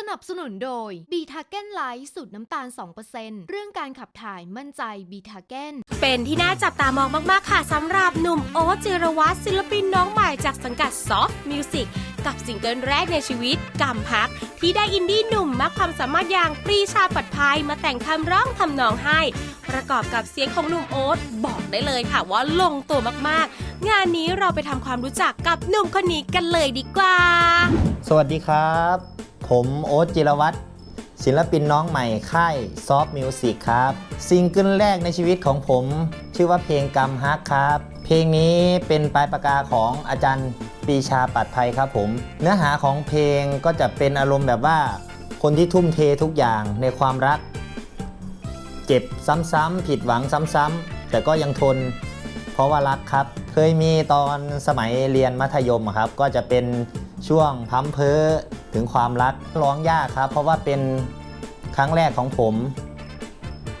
สนับสนุนโดยบีทาเก้นไลท์สูตรน้ำตาล 2%เรื่องการขับถ่ายมั่นใจบีทาเก้นเป็นที่น่าจับตามองมาก ๆ ค่ะสำหรับหนุ่มโอ๊ตจิรวัตรศิลปินน้องใหม่จากสังกัด Soft Music กับซิงเกิลแรกในชีวิตกำฮัก ที่ได้อินดี้หนุ่มมากความสามารถอย่างปรีชาปัดภัยมาแต่งคำร้องทำนองให้ ประกอบกับเสียงของหนุ่มโอ๊ตบอกได้เลยค่ะว่าลงตัวมาก ๆ งานนี้เราไปทำความรู้จักกับหนุ่มคนนี้กันเลยดีกว่า สวัสดีครับ ผมโอ๊ตจิรวัตรศิลปินน้องใหม่ค่ายซอฟต์มิวสิกครับซิงเกิลแรกในชีวิตของผม ชื่อว่าเพลงกำฮักครับ เพลงนี้เป็นปลายปากกาของอาจารย์ปีชาปัดภัยครับผม เนื้อหาของเพลงก็จะเป็นอารมณ์แบบว่า คนที่ทุ่มเททุกอย่างในความรัก เจ็บซ้ำๆผิดหวังซ้ำๆแต่ก็ยังทน เพราะว่ารักครับ เคยมีตอนสมัยเรียนมัธยมครับ ก็จะเป็นช่วงพัมเพอ ถึงความรักร้องยากครับ เพราะว่าเป็นครั้งแรกของผม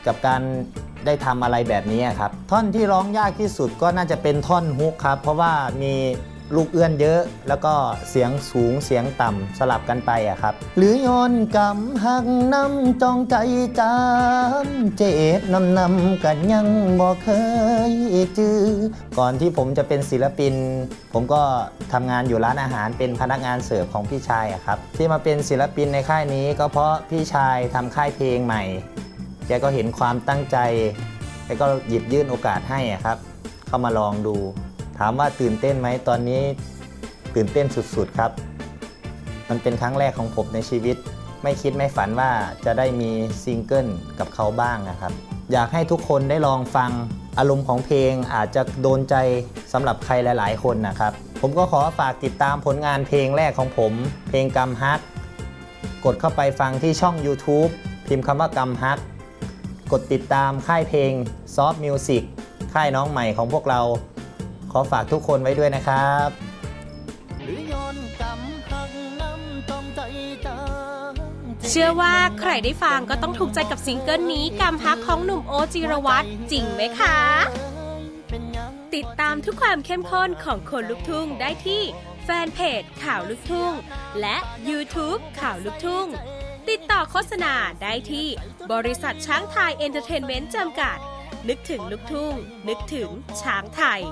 กับการได้ทำอะไรแบบนี้ครับ ท่อนที่ร้องยากที่สุดก็น่าจะเป็นท่อนฮุกครับ เพราะว่ามี ลูกเอื้อนเยอะ แล้วก็เสียงสูงเสียงต่ำสลับกันไปอะครับ หรือย้อนกำหักน้ำจองใจจามเจ็บน้ำนำกันยังบ่เคยจือก่อนที่ผมจะเป็นศิลปิน ผมก็ทำงานอยู่ร้านอาหารเป็นพนักงานเสิร์ฟของพี่ชายอะครับ ที่มาเป็นศิลปินในค่ายนี้ก็เพราะพี่ชายทำค่ายเพลงใหม่แกก็เห็นความตั้งใจแกก็หยิบยื่นโอกาสให้อะครับ เข้ามาลองดู ถามว่าตื่นเต้นไหมตอนนี้ตื่นเต้นสุดๆครับ มันเป็นครั้งแรกของผมในชีวิต ไม่คิดไม่ฝันว่าจะได้มีซิงเกิลกับเขาบ้างนะครับ อยากให้ทุกคนได้ลองฟังอารมณ์ของเพลงอาจจะโดนใจสำหรับใครหลาย ๆ คนนะครับ ผมก็ขอฝากติดตามผลงานเพลงแรกของผม เพลงกำฮัก กดเข้าไปฟังที่ช่อง YouTube พิมพ์คำว่ากำฮัก กดติดตามค่ายเพลง Soft Music ค่ายน้องใหม่ของพวกเรา ขอฝากทุกคนไว้ด้วยนะครับเชื่อว่าใครได้ฟังก็ต้องถูกใจกับซิงเกิลนี้กำฮักของหนุ่มโอจิรวัตรจริงไหมคะ ติดตามทุกความเข้มข้นของคนลุกทุ่งได้ที่แฟนเพจข่าวลุกทุ่ง และ YouTube ข่าวลุกทุ่ง ติดต่อโฆษณาได้ที่บริษัทช้างไทยเอนเตอร์เทนเมนต์จำกัด นึกถึงลุกทุ่ง นึกถึงช้างไทย